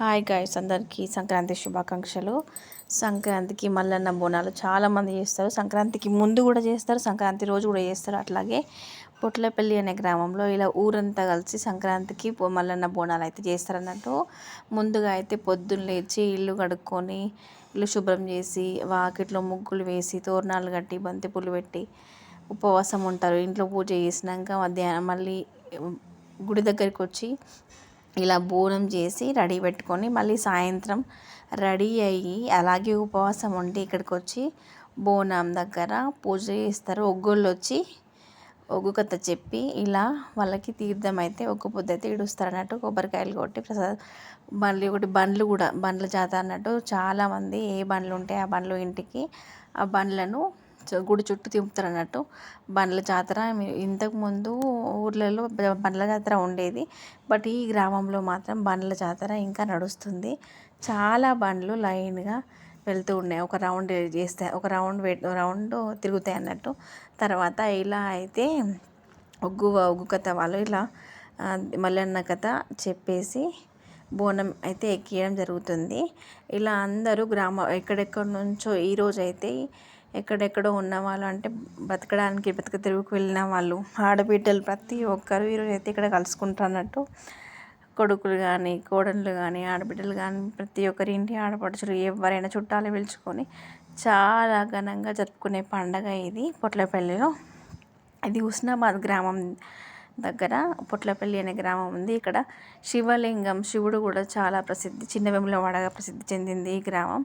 Hi guys అందరికీ సంక్రాంతి శుభాకాంక్షలు. సంక్రాంతికి మల్లన్న బోనాలు చాలామంది చేస్తారు. సంక్రాంతికి ముందు కూడా చేస్తారు సంక్రాంతి రోజు కూడా చేస్తారు. అట్లాగే పొట్లపల్లి అనే గ్రామంలో ఇలా ఊరంతా కలిసి సంక్రాంతికి మల్లన్న బోనాలు అయితే చేస్తారన్నట్టు. ముందుగా అయితే పొద్దున్న లేచి ఇల్లు కడుక్కొని ఇల్లు శుభ్రం చేసి వాకిట్లో ముగ్గులు వేసి తోరణాలు కట్టి బంతిపూలు పెట్టి ఉపవాసం ఉంటారు. ఇంట్లో పూజ చేసినాక మధ్యాహ్నం మళ్ళీ గుడి దగ్గరికి వచ్చి ఇలా బోనం చేసి రెడీ పెట్టుకొని మళ్ళీ సాయంత్రం రెడీ అయ్యి అలాగే ఉపవాసం ఉండి ఇక్కడికి వచ్చి బోనం దగ్గర పూజ చేస్తారు. ఒగ్గుళ్ళు వచ్చి ఒగ్గు కథ చెప్పి ఇలా వాళ్ళకి తీర్థం అయితే ఒక్క పొద్దు అయితే ఇడుస్తారు అన్నట్టు కొబ్బరికాయలు కొట్టి ప్రసాద్ బండ్లు ఒకటి బండ్లు కూడా బండ్ల జాత అన్నట్టు చాలామంది ఏ బండ్లు ఉంటాయి ఆ బండ్లు ఇంటికి ఆ బండ్లను గుడి చుట్టూ తిప్పుతారు అన్నట్టు. బండ్ల జాతర ఇంతకుముందు ఊర్లలో బండ్ల జాతర ఉండేది. బట్ ఈ గ్రామంలో మాత్రం బండ్ల జాతర ఇంకా నడుస్తుంది. చాలా బండ్లు లైన్గా వెళ్తూ ఉన్నాయి. ఒక రౌండ్ చేస్తే ఒక రౌండ్ రౌండ్ తిరుగుతాయి అన్నట్టు. తర్వాత ఇలా అయితే ఒగ్గు ఒగ్గు కథ వాళ్ళు ఇలా మల్లన్న కథ చెప్పేసి బోనం అయితే ఎక్కియడం జరుగుతుంది. ఇలా అందరూ గ్రామ ఎక్కడెక్కడి నుంచో ఈరోజు అయితే ఎక్కడెక్కడో ఉన్నవాళ్ళు అంటే బతకడానికి బతుక తెరువుకు వెళ్ళిన వాళ్ళు ఆడబిడ్డలు ప్రతి ఒక్కరు వీరు అయితే ఇక్కడ కలుసుకుంటున్నట్టు. కొడుకులు కానీ కోడళ్ళు కానీ ఆడబిడ్డలు కానీ ప్రతి ఒక్కరి ఇంటి ఆడపడుచులు ఎవరైనా చుట్టాలు పిలుచుకొని చాలా ఘనంగా జరుపుకునే పండగ ఇది పొట్లపల్లిలో. ఇది హుస్నాబాద్ గ్రామం. దగ్గర పొట్లపల్లి అనే గ్రామం ఉంది. ఇక్కడ శివలింగం శివుడు కూడా చాలా ప్రసిద్ధి చిన్న వేములవాడగా ప్రసిద్ధి చెందింది ఈ గ్రామం.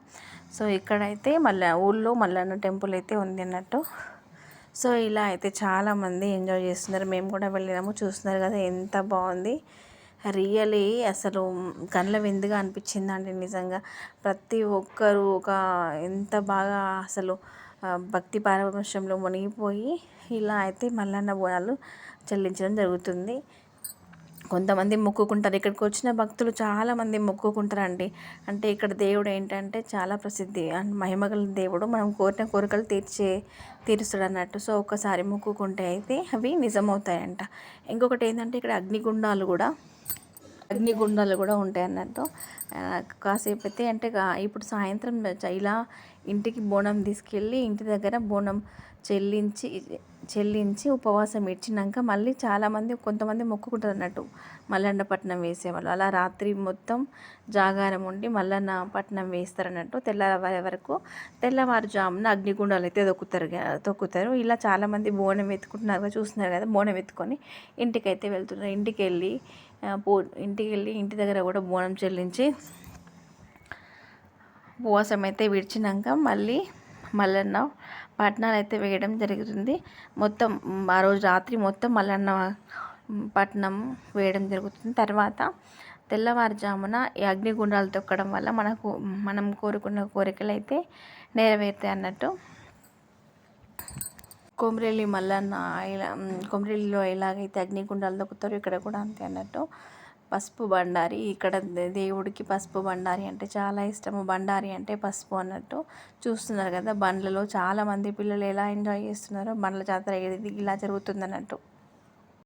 సో ఇక్కడైతే మళ్ళీ ఊళ్ళో మల్లన్న టెంపుల్ అయితే ఉంది అన్నట్టు. సో ఇలా అయితే చాలామంది ఎంజాయ్ చేస్తున్నారు. మేము కూడా వెళ్ళినాము. చూస్తున్నారు కదా ఎంత బాగుంది. రియలీ అసలు కళ్ళ విందుగా అనిపించిందండి నిజంగా. ప్రతి ఒక్కరు ఒక ఎంత బాగా అసలు భక్తి పారవశ్యంలో మునిగిపోయి ఇలా అయితే మల్లన్న బోనాలు చెల్లించడం జరుగుతుంది. కొంతమంది మొక్కుకుంటారు. ఇక్కడికి వచ్చిన భక్తులు చాలామంది మొక్కుకుంటారండి. అంటే ఇక్కడ దేవుడు ఏంటంటే చాలా ప్రసిద్ధి. అండ్ మహిమగల దేవుడు. మనం కోరిన కోరికలు తీర్చే తీరుస్తాడు అన్నట్టు. సో ఒక్కసారి మొక్కుకుంటే అయితే అవి నిజమవుతాయంట. ఇంకొకటి ఏంటంటే ఇక్కడ అగ్నిగుండాలు కూడా అగ్నిగుండాలు కూడా ఉంటాయి అన్నట్టు. కాసేపు అయితే అంటే ఇప్పుడు సాయంత్రం ఇలా ఇంటికి బోనం తీసుకెళ్ళి ఇంటి దగ్గర బోనం చెల్లించి చెల్లించి ఉపవాసం ఇచ్చినాక మళ్ళీ చాలామంది కొంతమంది మొక్కుకుంటారు అన్నట్టు. మల్లన్న పట్నం వేసేవాళ్ళు. అలా రాత్రి మొత్తం జాగారం ఉండి మల్లన్న పట్నం వేస్తారన్నట్టు తెల్లవారే వరకు తెల్లవారుజామున అగ్నిగుండాలు అయితే తొక్కుతారు తొక్కుతారు. ఇలా చాలామంది బోనం ఎత్తుకుంటున్నారు చూస్తున్నారు కదా బోనం ఎత్తుకొని ఇంటికైతే వెళ్తున్నారు. ఇంటికి వెళ్ళి పో ఇంటికి వెళ్ళి ఇంటి దగ్గర కూడా బోనం చెల్లించి ఉపవాసం అయితే విడిచినాక మళ్ళీ మల్లన్న పట్నాలు అయితే వేయడం జరుగుతుంది. మొత్తం ఆ రోజు రాత్రి మొత్తం మల్లన్న పట్నం వేయడం జరుగుతుంది. తర్వాత తెల్లవారుజామున ఈ అగ్నిగుండాలు తొక్కడం వల్ల మనకు మనం కోరుకున్న కోరికలు అయితే నెరవేరుతాయి అన్నట్టు. కొమరెల్లి మల్లన్న ఇలా కొమరెల్లిలో ఎలాగైతే అగ్నిగుండాలు తొక్కుతారో ఇక్కడ కూడా అంతే అన్నట్టు. పసుపు బండారి ఇక్కడ దేవుడికి పసుపు బండారి అంటే చాలా ఇష్టము. బండారి అంటే పసుపు అన్నట్టు చూస్తున్నారు కదా. బండ్లలో చాలామంది పిల్లలు ఎలా ఎంజాయ్ చేస్తున్నారో బండ్ల జాతర ఇలా జరుగుతుంది అన్నట్టు.